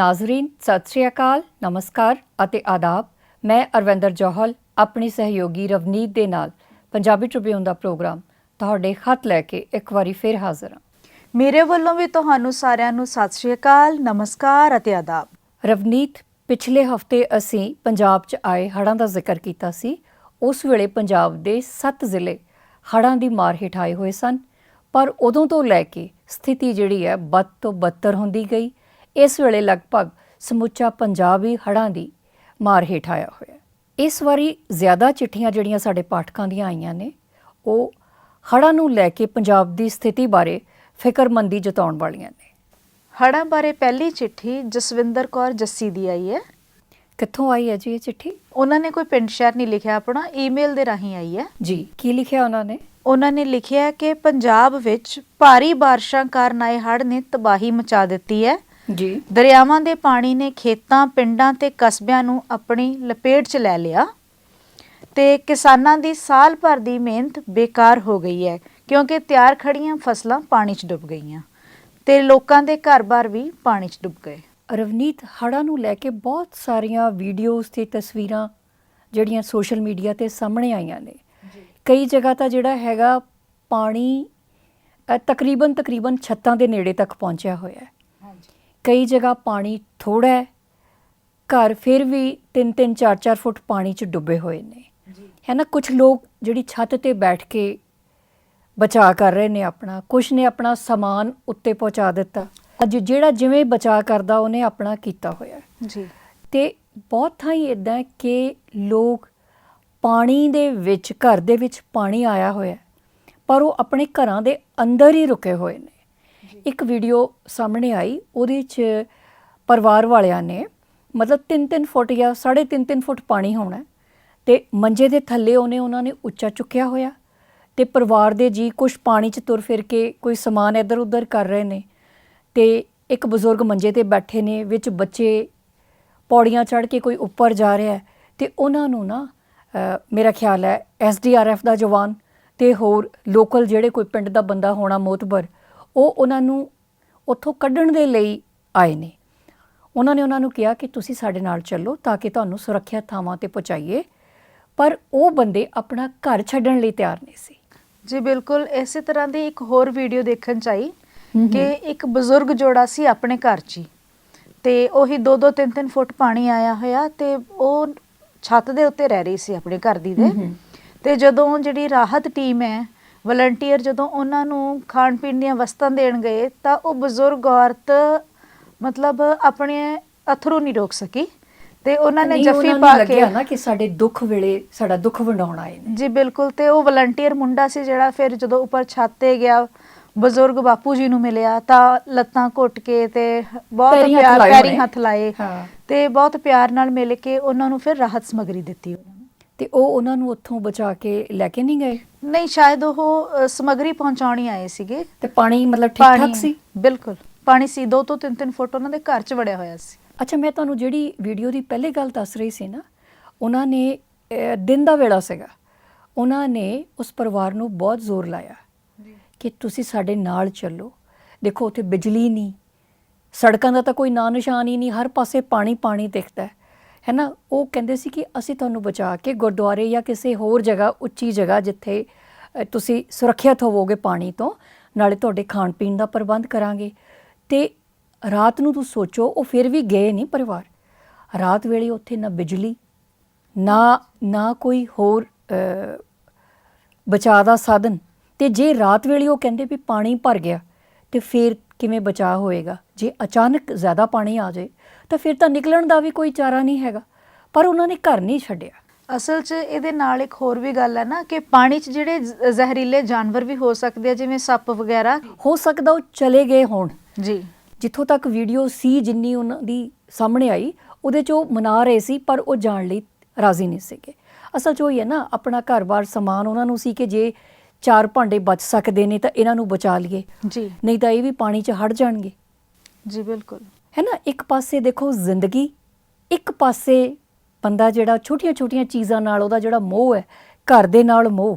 ਨਾਜ਼ਰੀਨ ਸਤਿ ਸ਼੍ਰੀ ਅਕਾਲ ਨਮਸਕਾਰ ਅਤੇ ਆਦਾਬ। ਮੈਂ ਅਰਵਿੰਦਰ ਜੋਹਲ ਆਪਣੀ ਸਹਿਯੋਗੀ ਰਵਨੀਤ ਦੇ ਨਾਲ ਪੰਜਾਬੀ ਟ੍ਰਿਬਿਊਨ ਦਾ ਪ੍ਰੋਗਰਾਮ ਤੁਹਾਡੇ ਖਤ ਲੈ ਕੇ ਇੱਕ ਵਾਰੀ ਫਿਰ ਹਾਜ਼ਰ ਹਾਂ। ਮੇਰੇ ਵੱਲੋਂ ਵੀ ਤੁਹਾਨੂੰ ਸਾਰਿਆਂ ਨੂੰ ਸਤਿ ਸ਼੍ਰੀ ਅਕਾਲ ਨਮਸਕਾਰ ਅਤੇ ਆਦਾਬ। ਰਵਨੀਤ ਪਿਛਲੇ ਹਫ਼ਤੇ ਅਸੀਂ ਪੰਜਾਬ 'ਚ ਆਏ ਹੜ੍ਹਾਂ ਦਾ ਜ਼ਿਕਰ ਕੀਤਾ ਸੀ। ਉਸ ਵੇਲੇ ਪੰਜਾਬ ਦੇ 7 ਜ਼ਿਲ੍ਹੇ ਹੜ੍ਹਾਂ ਦੀ ਮਾਰ ਹੇਠ ਆਏ ਹੋਏ ਸਨ ਪਰ ਉਦੋਂ ਤੋਂ ਲੈ ਕੇ ਸਥਿਤੀ ਜਿਹੜੀ ਹੈ ਬਦ ਤੋਂ ਬੱਤਰ ਹੁੰਦੀ ਗਈ। ਇਸ ਵੇਲੇ ਲਗਭਗ ਸਮੁੱਚਾ ਪੰਜਾਬ ਹੀ ਹੜ੍ਹਾਂ ਦੀ ਮਾਰ ਹੇਠ ਆਇਆ ਹੋਇਆ ਹੈ। ਇਸ ਵਾਰੀ ਜ਼ਿਆਦਾ ਚਿੱਠੀਆਂ ਜਿਹੜੀਆਂ ਸਾਡੇ ਪਾਠਕਾਂ ਦੀਆਂ ਆਈਆਂ ਨੇ ਉਹ ਹੜ੍ਹਾਂ ਨੂੰ ਲੈ ਕੇ ਪੰਜਾਬ ਦੀ ਸਥਿਤੀ ਬਾਰੇ ਫਿਕਰਮੰਦੀ ਜਤਾਉਣ ਵਾਲੀਆਂ ਨੇ। ਹੜ੍ਹਾਂ ਬਾਰੇ ਪਹਿਲੀ ਚਿੱਠੀ ਜਸਵਿੰਦਰ ਕੌਰ ਜੱਸੀ ਦੀ ਆਈ ਹੈ। ਕਿੱਥੋਂ ਆਈ ਹੈ ਜੀ ਇਹ ਚਿੱਠੀ? ਉਹਨਾਂ ਨੇ ਕੋਈ ਪਿੰਡ ਸ਼ਹਿਰ ਨਹੀਂ ਲਿਖਿਆ ਆਪਣਾ ਈਮੇਲ ਦੇ ਰਾਹੀਂ ਆਈ ਹੈ। ਜੀ ਕੀ ਲਿਖਿਆ ਉਹਨਾਂ ਨੇ? ਉਹਨਾਂ ਨੇ ਲਿਖਿਆ ਕਿ ਪੰਜਾਬ ਵਿੱਚ ਭਾਰੀ ਬਾਰਿਸ਼ਾਂ ਕਾਰਨ ਆਏ ਹੜ੍ਹ ਨੇ ਤਬਾਹੀ ਮਚਾ ਦਿੱਤੀ ਹੈ। ਜੀ। ਦਰਿਆਵਾਂ ਦੇ ਪਾਣੀ ਨੇ ਖੇਤਾਂ ਪਿੰਡਾਂ ਤੇ ਕਸਬਿਆਂ ਨੂੰ ਆਪਣੀ ਲਪੇਟ 'ਚ ਲੈ ਲਿਆ ਤੇ ਕਿਸਾਨਾਂ ਦੀ ਸਾਲ ਭਰ ਦੀ ਮਿਹਨਤ ਬੇਕਾਰ ਹੋ ਗਈ ਹੈ ਕਿਉਂਕਿ ਤਿਆਰ ਖੜੀਆਂ ਫਸਲਾਂ ਪਾਣੀ 'ਚ ਡੁੱਬ ਗਈਆਂ ਤੇ ਲੋਕਾਂ ਦੇ ਘਰ-ਬਾਰ ਵੀ ਪਾਣੀ 'ਚ ਡੁੱਬ ਗਏ। ਰਵਨੀਤ ਹੜ੍ਹਾਂ ਨੂੰ ਲੈ ਕੇ ਬਹੁਤ ਸਾਰੀਆਂ ਵੀਡੀਓਜ਼ ਤੇ ਤਸਵੀਰਾਂ ਜਿਹੜੀਆਂ ਸੋਸ਼ਲ ਮੀਡੀਆ ਤੇ ਸਾਹਮਣੇ ਆਈਆਂ ਨੇ। ਕਈ ਜਗ੍ਹਾ ਤਾਂ ਜਿਹੜਾ ਹੈਗਾ ਪਾਣੀ ਤਕਰੀਬਨ ਤਕਰੀਬਨ ਛੱਤਾਂ ਦੇ ਨੇੜੇ ਤੱਕ ਪਹੁੰਚਿਆ ਹੋਇਆ ਹੈ। ਕਈ ਜਗ੍ਹਾ ਪਾਣੀ ਥੋੜਾ ਹੈ। ਘਰ ਫਿਰ ਵੀ 3-3 4-4 ਫੁੱਟ ਪਾਣੀ 'ਚ ਡੁੱਬੇ ਹੋਏ ਨੇ। ਹੈ ਨਾ ਕੁਝ ਲੋਕ ਜਿਹੜੀ ਛੱਤ ਤੇ ਬੈਠ ਕੇ ਬਚਾਅ ਕਰ ਰਹੇ ਨੇ ਆਪਣਾ ਕੁਝ ਨੇ ਆਪਣਾ ਸਮਾਨ ਉੱਤੇ ਪਹੁੰਚਾ ਦਿੱਤਾ। ਅੱਜ ਜਿਹੜਾ ਜਿਵੇਂ ਬਚਾਅ ਕਰਦਾ ਉਹਨੇ ਆਪਣਾ ਕੀਤਾ ਹੋਇਆ। ਜੀ। ਤੇ ਬਹੁਤ ਥਾਈਂ ਇਦਾਂ ਹੈ ਕਿ ਲੋਕ ਪਾਣੀ ਦੇ ਵਿੱਚ ਘਰ ਦੇ ਵਿੱਚ ਪਾਣੀ ਆਇਆ ਹੋਇਆ ਪਰ ਉਹ ਆਪਣੇ ਘਰਾਂ ਦੇ ਅੰਦਰ ਹੀ ਰੁਕੇ ਹੋਏ ਨੇ। ਇੱਕ ਵੀਡੀਓ ਸਾਹਮਣੇ ਆਈ, ਉਹਦੇ 'ਚ ਪਰਿਵਾਰ ਵਾਲਿਆਂ ਨੇ ਮਤਲਬ 3-3 ਫੁੱਟ ਜਾਂ 3.5 ਫੁੱਟ ਪਾਣੀ ਹੋਣਾ ਹੈ ਤੇ ਮੰਜੇ ਦੇ ਥੱਲੇ ਉਹਨੇ ਉਹਨਾਂ ਨੇ ਉੱਚਾ ਚੁੱਕਿਆ ਹੋਇਆ ਤੇ ਪਰਿਵਾਰ ਦੇ ਜੀ ਕੁਝ ਪਾਣੀ 'ਚ ਤੁਰ ਫਿਰ ਕੇ ਕੋਈ ਸਮਾਨ ਇੱਧਰ ਉੱਧਰ ਕਰ ਰਹੇ ਨੇ ਤੇ ਇੱਕ ਬਜ਼ੁਰਗ ਮੰਜੇ ਤੇ ਬੈਠੇ ਨੇ, ਵਿੱਚ ਬੱਚੇ ਪੌੜੀਆਂ ਚੜ੍ਹ ਕੇ ਕੋਈ ਉੱਪਰ ਜਾ ਰਿਹਾ ਹੈ ਤੇ ਉਹਨਾਂ ਨੂੰ ਨਾ ਮੇਰਾ ਖਿਆਲ ਹੈ ਐਸਡੀਆਰਐਫ ਦਾ ਜਵਾਨ ਤੇ ਹੋਰ ਲੋਕਲ ਜਿਹੜੇ ਕੋਈ ਪਿੰਡ ਦਾ ਬੰਦਾ ਹੋਣਾ ਮੋਤਬਰ ਉਹ ਉਹਨਾਂ ਨੂੰ ਉੱਥੋਂ ਕੱਢਣ ਦੇ ਲਈ ਆਏ ਨੇ। ਉਹਨਾਂ ਨੇ ਉਹਨਾਂ ਨੂੰ ਕਿਹਾ ਕਿ ਤੁਸੀਂ ਸਾਡੇ ਨਾਲ ਚੱਲੋ ਤਾਂ ਕਿ ਤੁਹਾਨੂੰ ਸੁਰੱਖਿਅਤ ਥਾਵਾਂ ਤੇ ਪਹੁੰਚਾਈਏ। ਪਰ ਉਹ ਬੰਦੇ ਆਪਣਾ ਘਰ ਛੱਡਣ ਲਈ ਤਿਆਰ ਨਹੀਂ ਸੀ। ਜੀ ਬਿਲਕੁਲ। ਇਸੇ ਤਰ੍ਹਾਂ ਦੀ ਇੱਕ ਹੋਰ ਵੀਡੀਓ ਦੇਖਣ ਚ ਆਈ ਹਮ ਹਮ। ਕਿ ਇੱਕ ਬਜ਼ੁਰਗ ਜੋੜਾ ਸੀ ਆਪਣੇ ਘਰ 'ਚ ਹੀ। ਤੇ ਉਹੀ 2-2 3-3 ਫੁੱਟ ਪਾਣੀ ਆਇਆ ਹੋਇਆ ਤੇ ਉਹ ਛੱਤ ਦੇ ਉੱਤੇ ਰਹਿ ਰਹੀ ਸੀ ਆਪਣੇ ਘਰ ਦੀ ਦੇ। ਤੇ ਜਦੋਂ ਜਿਹੜੀ ਰਾਹਤ ਟੀਮ ਹੈ ਵਲੰਟੀਅਰ ਜਦੋਂ ਉਹਨਾਂ ਨੂੰ ਖਾਣ ਪੀਣ ਦੀਆਂ ਵਸਤਾਂ ਦੇਣ ਗਏ ਤਾਂ ਉਹ ਬਜ਼ੁਰਗ ਔਰਤ ਮਤਲਬ ਆਪਣੇ ਅਥਰੂ ਨਹੀਂ ਰੋਕ ਸਕੀ ਤੇ ਉਹਨਾਂ ਨੇ ਜੱਫੀ ਪਾ ਕੇ ਲੱਗਿਆ ਨਾ ਕਿ ਸਾਡੇ ਦੁੱਖ ਵੇਲੇ ਸਾਡਾ ਦੁੱਖ ਵੰਡਾਉਣ ਆਏ ਨੇ। ਜੀ ਬਿਲਕੁਲ ਤੇ ਉਹ ਵਲੰਟੀਅਰ ਮੁੰਡਾ ਸੀ ਜਿਹੜਾ ਫਿਰ ਜਦੋਂ ਉੱਪਰ ਛੱਤ ਤੇ ਗਿਆ ਬਜ਼ੁਰਗ ਬਾਪੂ ਜੀ ਨੂੰ ਮਿਲਿਆ ਤਾਂ ਲੱਤਾਂ ਘੁੱਟ ਕੇ ਤੇ ਬਹੁਤ ਪਿਆਰ ਪੈਰੀ। ਹੱਥ ਲਾਏ ਤੇ ਬਹੁਤ ਪਿਆਰ ਨਾਲ ਮਿਲ ਕੇ ਉਹਨਾਂ ਨੂੰ ਫਿਰ ਰਾਹਤ ਸਮਗਰੀ ਦਿੱਤੀ ਉਹਨਾਂ ਤੇ ਉਹ ਉਹਨਾਂ ਨੂੰ ਉੱਥੋਂ ਬਚਾ ਕੇ ਲੈ ਕੇ ਨਹੀਂ ਗਏ? ਨਹੀਂ ਸ਼ਾਇਦ ਉਹ ਅ, ਸਮਗਰੀ ਪਹੁੰਚਾਉਣੀ ਆਏ ਸੀਗੇ। ਤੇ ਪਾਣੀ ਮਤਲਬ ਠੀਕ ਠਾਕ ਸੀ? ਬਿਲਕੁਲ। ਪਾਣੀ ਸੀ 2 ਤੋਂ 3-3 ਫੁੱਟ ਉਹਨਾਂ ਦੇ ਘਰ 'ਚ ਵੜਿਆ ਹੋਇਆ ਸੀ। ਅੱਛਾ ਮੈਂ ਤੁਹਾਨੂੰ ਜਿਹੜੀ ਵੀਡੀਓ ਦੀ ਪਹਿਲੇ ਗੱਲ ਦੱਸ ਰਹੀ ਸੀ ਨਾ ਉਹਨਾਂ ਨੇ ਅਹ, ਦਿਨ ਦਾ ਵੇਲਾ ਸੀਗਾ। ਉਹਨਾਂ ਨੇ ਉਸ ਪਰਿਵਾਰ ਨੂੰ ਬਹੁਤ ਜ਼ੋਰ ਲਾਇਆ ਕਿ ਤੁਸੀਂ ਸਾਡੇ ਨਾਲ ਚੱਲੋ। ਦੇਖੋ ਉੱਥੇ ਬਿਜਲੀ ਨਹੀਂ। ਸੜਕਾਂ ਦਾ ਤਾਂ ਕੋਈ ਨਾਂ ਨਿਸ਼ਾਨ ਹੀ ਨਹੀਂ। ਹਰ ਪਾਸੇ ਪਾਣੀ ਪਾਣੀ ਦਿਖਦਾ ਹੈ। ਹੈ ਨਾ? ਉਹ ਕਹਿੰਦੇ ਸੀ ਕਿ ਅਸੀਂ ਤੁਹਾਨੂੰ ਬਚਾ ਕੇ ਗੁਰਦੁਆਰੇ ਜਾਂ ਕਿਸੇ ਹੋਰ ਜਗ੍ਹਾ ਉੱਚੀ ਜਗ੍ਹਾ ਜਿੱਥੇ ਤੁਸੀਂ ਸੁਰੱਖਿਅਤ ਹੋਵੋਗੇ ਪਾਣੀ ਤੋਂ ਨਾਲੇ ਤੁਹਾਡੇ ਖਾਣ ਪੀਣ ਦਾ ਪ੍ਰਬੰਧ ਕਰਾਂਗੇ। ਤੇ ਰਾਤ ਨੂੰ ਤੁਸੀਂ ਸੋਚੋ ਉਹ ਫਿਰ ਵੀ ਗਏ ਨਹੀਂ ਪਰਿਵਾਰ। ਰਾਤ ਵੇਲੇ ਉੱਥੇ ਨਾ ਬਿਜਲੀ ਨਾ ਨਾ ਕੋਈ ਹੋਰ ਅ, ਬਚਾਅ ਦਾ ਸਾਧਨ। ਤੇ ਜੇ ਰਾਤ ਵੇਲੇ ਉਹ ਕਹਿੰਦੇ ਵੀ ਪਾਣੀ ਭਰ ਗਿਆ ਤੇ ਫਿਰ ਕਿਵੇਂ ਬਚਾਅ ਹੋਏਗਾ? ਜੇ ਅਚਾਨਕ ਜ਼ਿਆਦਾ ਪਾਣੀ ਆ ਜਾਏ ਤਾਂ ਫਿਰ ਤਾਂ ਨਿਕਲਣ ਦਾ ਵੀ ਕੋਈ ਚਾਰਾ ਨਹੀਂ ਹੈਗਾ। ਪਰ ਉਹਨਾਂ ਨੇ ਘਰ ਨਹੀਂ ਛੱਡਿਆ। ਅਸਲ 'ਚ ਇਹਦੇ ਨਾਲ ਇੱਕ ਹੋਰ ਵੀ ਗੱਲ ਹੈ ਨਾ ਕਿ ਪਾਣੀ 'ਚ ਜਿਹੜੇ ਜ਼- ਜ਼ਹਿਰੀਲੇ ਜਾਨਵਰ ਵੀ ਹੋ ਸਕਦੇ ਆ ਜਿਵੇਂ ਸੱਪ ਵਗੈਰਾ। ਹੋ ਸਕਦਾ ਉਹ ਚਲੇ ਗਏ ਹੋਣ। ਜੀ। ਜਿੱਥੋਂ ਤੱਕ ਵੀਡੀਓ ਸੀ ਜਿੰਨੀ ਉਹਨਾਂ ਦੀ ਸਾਹਮਣੇ ਆਈ ਉਹਦੇ 'ਚ ਉਹ ਮਨਾ ਰਹੇ ਸੀ ਪਰ ਉਹ ਜਾਣ ਲਈ ਰਾਜ਼ੀ ਨਹੀਂ ਸੀਗੇ। ਅਸਲ 'ਚ ਉਹ ਹੀ ਹੈ ਨਾ ਆਪਣਾ ਘਰ-ਬਾਰ ਸਮਾਨ ਉਹਨਾਂ ਨੂੰ ਸੀ ਕਿ ਜੇ ਚਾਰ ਭਾਂਡੇ ਬਚ ਸਕਦੇ ਨੇ ਤਾਂ ਇਹਨਾਂ ਨੂੰ ਬਚਾ ਲਈਏ। ਜੀ। ਨਹੀਂ ਤਾਂ ਇਹ ਵੀ ਪਾਣੀ 'ਚ ਹੜ ਜਾਣਗੇ। ਜੀ ਬਿਲਕੁਲ। ਹੈ ਨਾ ਇੱਕ ਪਾਸੇ ਦੇਖੋ ਜ਼ਿੰਦਗੀ ਇੱਕ ਪਾਸੇ ਬੰਦਾ ਜਿਹੜਾ ਛੋਟੀਆਂ-ਛੋਟੀਆਂ ਚੀਜ਼ਾਂ ਨਾਲ ਉਹਦਾ ਜਿਹੜਾ ਮੋਹ ਹੈ ਘਰ ਦੇ ਨਾਲ ਮੋਹ।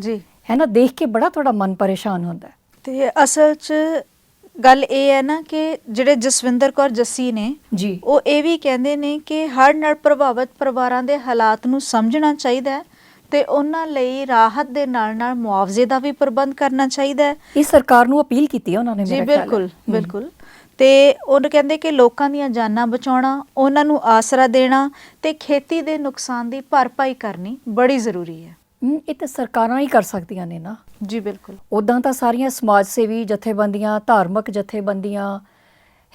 ਜੀ। ਹੈ ਨਾ ਦੇਖ ਕੇ ਬੜਾ ਤੁਹਾਡਾ ਮਨ ਪਰੇਸ਼ਾਨ ਹੁੰਦਾ ਤੇ ਅਸਲ 'ਚ ਗੱਲ ਇਹ ਹੈ ਨਾ ਕਿ ਜਿਹੜੇ ਜਸਵਿੰਦਰ ਕੌਰ ਜੱਸੀ ਨੇ ਜੀ। ਉਹ ਇਹ ਵੀ ਕਹਿੰਦੇ ਨੇ ਕਿ ਹੜ੍ਹ ਨਾਲ ਪ੍ਰਭਾਵਿਤ ਪਰਿਵਾਰਾਂ ਦੇ ਹਾਲਾਤ ਨੂੰ ਸਮਝਣਾ ਚਾਹੀਦਾ ਹੈ ਤੇ ਉਹਨਾਂ ਲਈ ਰਾਹਤ ਦੇ ਨਾਲ ਨਾਲ ਮੁਆਵਜ਼ੇ ਦਾ ਵੀ ਪ੍ਰਬੰਧ ਕਰਨਾ ਚਾਹੀਦਾ ਹੈ। ਇਹ ਸਰਕਾਰ ਨੂੰ ਅਪੀਲ ਕੀਤੀ ਹੈ ਉਹਨਾਂ ਨੇ ਜੀ ਮੇਰਾ ਖਿਆਲ ਹੈ। ਬਿਲਕੁਲ। ਬਿਲਕੁਲ। ਤੇ ਉਹ ਕਹਿੰਦੇ ਕਿ ਲੋਕਾਂ ਦੀਆਂ ਜਾਨਾਂ ਬਚਾਉਣਾ ਉਹਨਾਂ ਨੂੰ ਆਸਰਾ ਦੇਣਾ ਤੇ ਖੇਤੀ ਦੇ ਨੁਕਸਾਨ ਦੀ ਭਰਪਾਈ ਕਰਨੀ ਬੜੀ ਜ਼ਰੂਰੀ ਹੈ। ਇਹ ਤਾਂ ਸਰਕਾਰਾਂ ਹੀ ਕਰ ਸਕਦੀਆਂ ਨੇ ਨਾ। ਜੀ ਬਿਲਕੁਲ। ਉਦਾਂ ਤਾਂ ਸਾਰੀਆਂ ਸਮਾਜ ਸੇਵੀ ਜਥੇਬੰਦੀਆਂ ਧਾਰਮਿਕ ਜਥੇਬੰਦੀਆਂ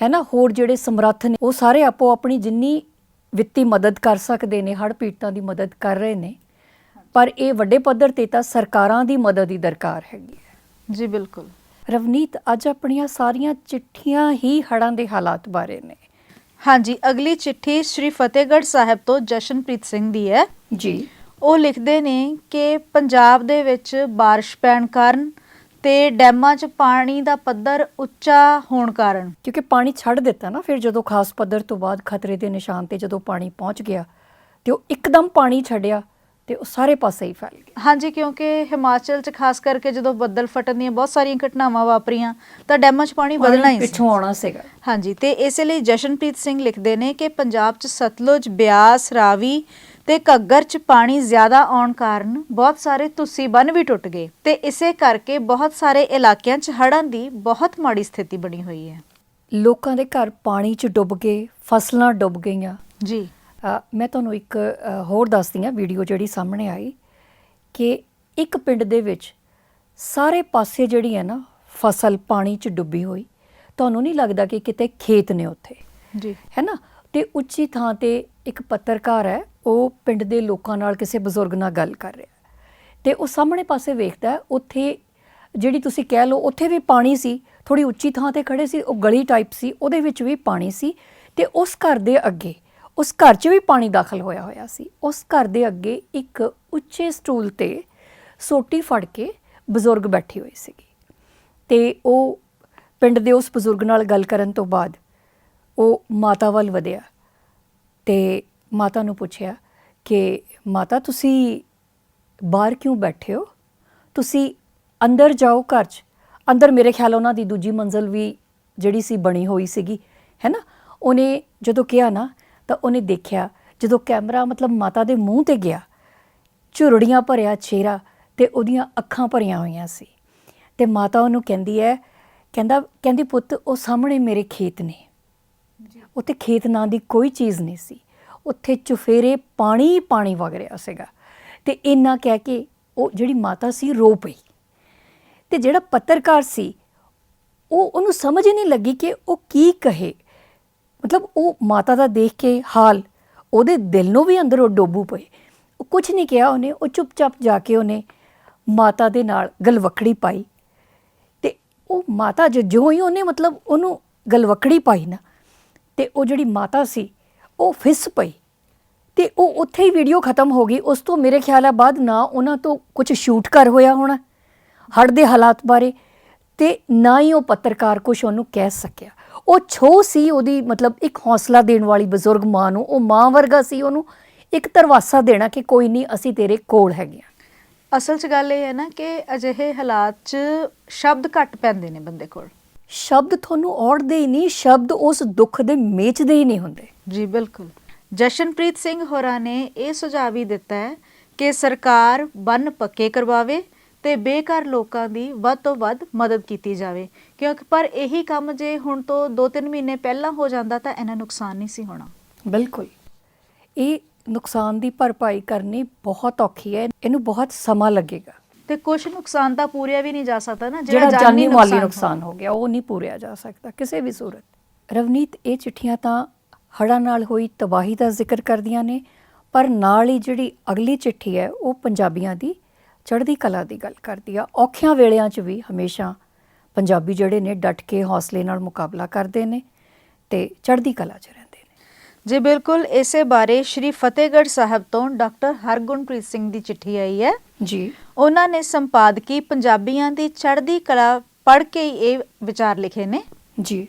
ਹੈ ਨਾ ਹੋਰ ਜਿਹੜੇ ਸਮਰੱਥ ਨੇ ਉਹ ਸਾਰੇ ਆਪੋ ਆਪਣੀ ਜਿੰਨੀ ਵਿੱਤੀ ਮਦਦ ਕਰ ਸਕਦੇ ਨੇ ਹੜ੍ਹ ਪੀੜਤਾਂ ਦੀ ਮਦਦ ਕਰ ਰਹੇ ਨੇ ਪਰ ਇਹ ਵੱਡੇ ਪੱਧਰ ਤੇ ਤਾਂ ਸਰਕਾਰਾਂ ਦੀ ਮਦਦ ਹੀ ਦਰਕਾਰ ਹੈਗੀ ਹੈ। ਜੀ ਬਿਲਕੁਲ। ਰਵਨੀਤ ਅੱਜ ਆਪਣੀਆਂ ਸਾਰੀਆਂ ਚਿੱਠੀਆਂ ਹੀ ਹੜ੍ਹਾਂ ਦੇ ਹਾਲਾਤ ਬਾਰੇ ਨੇ ਹਾਂਜੀ ਅਗਲੀ ਚਿੱਠੀ ਸ਼੍ਰੀ ਫਤਿਹਗੜ੍ਹ ਸਾਹਿਬ ਤੋਂ ਜਸ਼ਨਪ੍ਰੀਤ ਸਿੰਘ ਦੀ ਹੈ ਜੀ ਉਹ ਲਿਖਦੇ ਨੇ ਕਿ ਪੰਜਾਬ ਦੇ ਵਿੱਚ بارش ਪੈਣ ਕਾਰਨ ਤੇ ਡੈਮਾਂ 'ਚ ਪਾਣੀ ਦਾ ਪੱਧਰ ਉੱਚਾ ਹੋਣ ਕਾਰਨ ਕਿਉਂਕਿ ਪਾਣੀ ਛੱਡ ਦਿੱਤਾ ਨਾ ਫਿਰ ਜਦੋਂ ਖਾਸ ਪੱਧਰ ਤੋਂ ਬਾਅਦ ਖਤਰੇ ਦੇ ਨਿਸ਼ਾਨ ਤੇ ਜਦੋਂ ਪਾਣੀ ਪਹੁੰਚ ਗਿਆ ਤੇ ਉਹ ਇੱਕਦਮ ਪਾਣੀ ਛੱਡਿਆ ਤੇ ਉਹ ਸਾਰੇ ਪਾਸੇ ਹੀ ਫੈਲ ਗਿਆ ਹਾਂਜੀ ਕਿਉਂਕਿ ਹਿਮਾਚਲ 'ਚ ਖਾਸ ਕਰਕੇ ਜਦੋਂ ਬੱਦਲ ਫਟਣ ਦੀਆਂ ਬਹੁਤ ਸਾਰੀਆਂ ਘਟਨਾਵਾਂ ਵਾਪਰੀਆਂ ਤਾਂ ਡੈਮਾਂ 'ਚ ਪਾਣੀ ਵਧਣਾ ਹੀ ਸੀ। ਪਿੱਛੋਂ ਆਉਣਾ ਸੀਗਾ। ਹਾਂਜੀ ਤੇ ਇਸੇ ਲਈ ਜਸ਼ਨਪ੍ਰੀਤ ਸਿੰਘ ਲਿਖਦੇ ਨੇ ਕਿ ਪੰਜਾਬ 'ਚ ਸਤਲੁਜ ਬਿਆਸ ਰਾਵੀ ਤੇ ਘੱਗਰ 'ਚ ਪਾਣੀ ਜ਼ਿਆਦਾ ਆਉਣ ਕਾਰਨ ਬਹੁਤ ਸਾਰੇ ਤੁਸੀਂ ਬੰਨ ਵੀ ਟੁੱਟ ਗਏ ਤੇ ਇਸੇ ਕਰਕੇ ਬਹੁਤ ਸਾਰੇ ਇਲਾਕਿਆਂ 'ਚ ਹੜ੍ਹਾਂ ਦੀ ਬਹੁਤ ਮਾੜੀ ਸਥਿਤੀ ਬਣੀ ਹੋਈ ਹੈ। ਲੋਕਾਂ ਦੇ ਘਰ ਪਾਣੀ 'ਚ ਡੁੱਬ ਗਏ ਫਸਲਾਂ ਡੁੱਬ ਗਈਆਂ। ਜੀ। ਮੈਂ ਤੁਹਾਨੂੰ ਇੱਕ ਹੋਰ ਦੱਸਦੀ ਹਾਂ ਵੀਡੀਓ ਜਿਹੜੀ ਸਾਹਮਣੇ ਆਈ ਕਿ ਇੱਕ ਪਿੰਡ ਦੇ ਵਿੱਚ ਸਾਰੇ ਪਾਸੇ ਜਿਹੜੀ ਹੈ ਨਾ ਫਸਲ ਪਾਣੀ 'ਚ ਡੁੱਬੀ ਹੋਈ। ਤੁਹਾਨੂੰ ਨਹੀਂ ਲੱਗਦਾ ਕਿ ਕਿਤੇ ਖੇਤ ਨੇ ਉੱਥੇ? ਜੀ। ਹੈ ਨਾ? ਤੇ ਉੱਚੀ ਥਾਂ ਤੇ ਇੱਕ ਪੱਤਰਕਾਰ ਹੈ ਉਹ ਪਿੰਡ ਦੇ ਲੋਕਾਂ ਨਾਲ ਕਿਸੇ ਬਜ਼ੁਰਗ ਨਾਲ ਗੱਲ ਕਰ ਰਿਹਾ। ਤੇ ਉਹ ਸਾਹਮਣੇ ਪਾਸੇ ਵੇਖਦਾ ਉੱਥੇ ਜਿਹੜੀ ਤੁਸੀਂ ਕਹਿ ਲਓ ਉੱਥੇ ਵੀ ਪਾਣੀ ਸੀ ਥੋੜੀ ਉੱਚੀ ਥਾਂ ਤੇ ਖੜੇ ਸੀ ਉਹ ਗਲੀ ਟਾਈਪ ਸੀ ਉਹਦੇ ਵਿੱਚ ਵੀ ਪਾਣੀ ਸੀ ਤੇ ਉਸ ਘਰ ਦੇ ਅੱਗੇ ਉਸ ਘਰ 'ਚ ਵੀ ਪਾਣੀ ਦਾਖਲ ਹੋਇਆ ਹੋਇਆ ਸੀ। ਉਸ ਘਰ ਦੇ ਅੱਗੇ ਇੱਕ ਉੱਚੇ ਸਟੂਲ ਤੇ ਸੋਟੀ ਫੜ ਕੇ ਬਜ਼ੁਰਗ ਬੈਠੀ ਹੋਈ ਸੀਗੀ। ਤੇ ਉਹ ਪਿੰਡ ਦੇ ਉਸ ਬਜ਼ੁਰਗ ਨਾਲ ਗੱਲ ਕਰਨ ਤੋਂ ਬਾਅਦ ਉਹ ਮਾਤਾ ਵੱਲ ਵਧਿਆ ਤੇ ਮਾਤਾ ਨੂੰ ਪੁੱਛਿਆ ਕਿ, ਮਾਤਾ, ਤੁਸੀਂ ਬਾਹਰ ਕਿਉਂ ਬੈਠੇ ਹੋ? ਤੁਸੀਂ ਅੰਦਰ ਜਾਓ ਘਰ 'ਚ। ਅੰਦਰ ਮੇਰੇ ਖਿਆਲ ਉਹਨਾਂ ਦੀ ਦੂਜੀ ਮੰਜ਼ਲ ਵੀ ਜਿਹੜੀ ਸੀ ਬਣੀ ਹੋਈ ਸੀਗੀ, ਹੈ ਨਾ? ਉਹਨੇ ਜਦੋਂ ਕਿਹਾ ਨਾ ਤਾਂ ਉਹਨੇ ਦੇਖਿਆ, ਜਦੋਂ ਕੈਮਰਾ ਮਤਲਬ ਮਾਤਾ ਦੇ ਮੂੰਹ ਤੇ ਗਿਆ, ਝੁਰੜੀਆਂ ਭਰਿਆ ਚਿਹਰਾ ਤੇ ਉਹਦੀਆਂ ਅੱਖਾਂ ਭਰੀਆਂ ਹੋਈਆਂ ਸੀ। ਤੇ ਮਾਤਾ ਉਹਨੂੰ ਕਹਿੰਦੀ ਹੈ, ਕਹਿੰਦਾ, ਕਹਿੰਦੀ ਪੁੱਤ, ਉਹ ਸਾਹਮਣੇ ਮੇਰੇ ਖੇਤ ਨੇ। ਉੱਥੇ ਖੇਤ ਨਾਂ ਦੀ ਕੋਈ ਚੀਜ਼ ਨਹੀਂ ਸੀ। ਉੱਥੇ ਚੁਫੇਰੇ ਪਾਣੀ ਪਾਣੀ ਵਗ ਰਿਹਾ ਸੀਗਾ। ਤੇ ਇੰਨਾ ਕਹਿ ਕੇ ਉਹ ਜਿਹੜੀ ਮਾਤਾ ਸੀ, ਰੋ ਪਈ। ਤੇ ਜਿਹੜਾ ਪੱਤਰਕਾਰ ਸੀ, ਉਹ ਉਹਨੂੰ ਸਮਝ ਹੀ ਨਹੀਂ ਲੱਗੀ ਕਿ ਉਹ ਕੀ ਕਹੇ। ਮਤਲਬ ਉਹ ਮਾਤਾ ਦਾ ਦੇਖ ਕੇ ਹਾਲ ਉਹਦੇ ਦਿਲ ਨੂੰ ਵੀ ਅੰਦਰੋਂ ਡੋਬੂ ਪਏ। ਉਹ ਕੁਝ ਨਹੀਂ ਕਿਹਾ ਉਹਨੇ, ਉਹ ਚੁੱਪਚਾਪ ਜਾ ਕੇ ਉਹਨੇ ਮਾਤਾ ਦੇ ਨਾਲ ਗਲਵਕੜੀ ਪਾਈ। ਤੇ ਉਹ ਮਾਤਾ ਜੋ ਜਿਉਂ ਹੀ ਉਹਨੇ ਮਤਲਬ ਉਹਨੂੰ ਗਲਵਕੜੀ ਪਾਈ ਨਾ, ਤੇ ਉਹ ਜਿਹੜੀ ਮਾਤਾ ਸੀ, ਉਹ ਫਿਸ ਪਈ। ਤੇ ਉਹ ਉੱਥੇ ਹੀ ਵੀਡੀਓ ਖਤਮ ਹੋ ਗਈ। ਉਸ ਤੋਂ ਮੇਰੇ ਖਿਆਲ ਆ ਬਾਅਦ ਨਾ ਉਹਨਾਂ ਤੋਂ ਕੁਝ ਸ਼ੂਟ ਕਰ ਹੋਇਆ ਹੋਣਾ ਹੜ ਦੇ ਹਾਲਾਤ ਬਾਰੇ, ਤੇ ਨਾ ਹੀ ਉਹ ਪੱਤਰਕਾਰ ਕੁਝ ਉਹਨੂੰ ਕਹਿ ਸਕਿਆ। ਉਹ ਛੋ ਸੀ ਉਹਦੀ ਮਤਲਬ ਇੱਕ ਹੌਸਲਾ ਦੇਣ ਵਾਲੀ ਬਜ਼ੁਰਗ ਮਾਂ ਨੂੰ ਉਹ ਮਾਂ ਵਰਗਾ ਸੀ ਉਹਨੂੰ ਇੱਕ ਤਰਵਾਸਾ ਦੇਣਾ ਕਿ ਕੋਈ ਨਹੀਂ ਅਸੀਂ ਤੇਰੇ ਕੋਲ ਹੈਗੇ ਹਾਂ। ਅਸਲ 'ਚ ਗੱਲ ਇਹ ਹੈ ਨਾ ਕਿ ਅਜਿਹੇ ਹਾਲਾਤ 'ਚ ਸ਼ਬਦ ਘੱਟ ਪੈਂਦੇ ਨੇ ਬੰਦੇ ਕੋਲ। ਸ਼ਬਦ ਤੁਹਾਨੂੰ ਔੜਦੇ ਹੀ ਨਹੀਂ ਸ਼ਬਦ ਉਸ ਦੁੱਖ ਦੇ ਮੇਚਦੇ ਹੀ ਨਹੀਂ ਹੁੰਦੇ। ਜੀ ਬਿਲਕੁਲ। ਜਸ਼ਨਪ੍ਰੀਤ ਸਿੰਘ ਹੋਰਾਂ ਨੇ ਇਹ ਸੁਝਾਅ ਵੀ ਦਿੱਤਾ ਹੈ ਕਿ ਸਰਕਾਰ ਬੰਨ ਪੱਕੇ ਕਰਵਾਵੇ ਤੇ ਬੇਘਰ ਲੋਕਾਂ ਦੀ ਵੱਧ ਤੋਂ ਵੱਧ ਮਦਦ ਕੀਤੀ ਜਾਵੇ। ਕਿਉਂਕਿ ਪਰ ਇਹੀ ਕੰਮ ਜੇ ਹੁਣ ਤੋਂ 2-3 ਮਹੀਨੇ ਪਹਿਲਾਂ ਹੋ ਜਾਂਦਾ ਤਾਂ ਇਹਨਾਂ ਨੁਕਸਾਨ ਨਹੀਂ ਸੀ ਹੋਣਾ। ਬਿਲਕੁਲ। ਇਹ ਨੁਕਸਾਨ ਦੀ ਭਰਪਾਈ ਕਰਨੀ ਬਹੁਤ ਔਖੀ ਹੈ। ਇਹਨੂੰ ਬਹੁਤ ਸਮਾਂ ਲੱਗੇਗਾ। ਤੇ ਕੁਝ ਨੁਕਸਾਨ ਤਾਂ ਪੂਰਿਆ ਵੀ ਨਹੀਂ ਜਾ ਸਕਦਾ ਨਾ ਜਿਹੜਾ ਜਾਨੀ ਮਾਲੀ। ਨੁਕਸਾਨ ਹੋ ਗਿਆ ਉਹ ਨਹੀਂ ਪੂਰਿਆ ਜਾ ਸਕਦਾ ਕਿਸੇ ਵੀ ਸੂਰਤ। ਰਵਨੀਤ ਇਹ ਚਿੱਠੀਆਂ ਤਾਂ ਹੜ੍ਹਾਂ ਨਾਲ ਹੋਈ ਤਬਾਹੀ ਦਾ ਜ਼ਿਕਰ ਕਰਦੀਆਂ ਨੇ ਪਰ ਨਾਲ ਹੀ ਜਿਹੜੀ ਅਗਲੀ ਚਿੱਠੀ ਹੈ ਉਹ ਪੰਜਾਬੀਆਂ ਦੀ ਚੜ੍ਹਦੀ ਕਲਾ ਦੀ ਗੱਲ ਕਰਦੀ ਆ ਔਖਿਆਂ ਵੇਲਿਆਂ 'ਚ ਵੀ ਹਮੇਸ਼ਾ ਪੰਜਾਬੀ ਜਿਹੜੇ ਨੇ ਡਟ ਕੇ ਹੌਸਲੇ ਨਾਲ ਮੁਕਾਬਲਾ ਕਰਦੇ ਨੇ ਤੇ ਚੜ੍ਹਦੀ ਕਲਾ 'ਚ ਰਹਿੰਦੇ ਨੇ। ਜੀ ਬਿਲਕੁਲ ਇਸੇ ਬਾਰੇ ਸ਼੍ਰੀ ਫਤਿਹਗੜ੍ਹ ਸਾਹਿਬ ਤੋਂ ਡਾਕਟਰ ਹਰਗੁਣਪ੍ਰੀਤ ਸਿੰਘ ਦੀ ਚਿੱਠੀ ਆਈ ਹੈ। ਜੀ। ਉਹਨਾਂ ਨੇ ਸੰਪਾਦਕੀ ਪੰਜਾਬੀਆਂ ਦੀ ਚੜ੍ਹਦੀ ਕਲਾ ਪੜ੍ਹ ਕੇ ਇਹ ਵਿਚਾਰ ਲਿਖੇ ਨੇ। ਜੀ।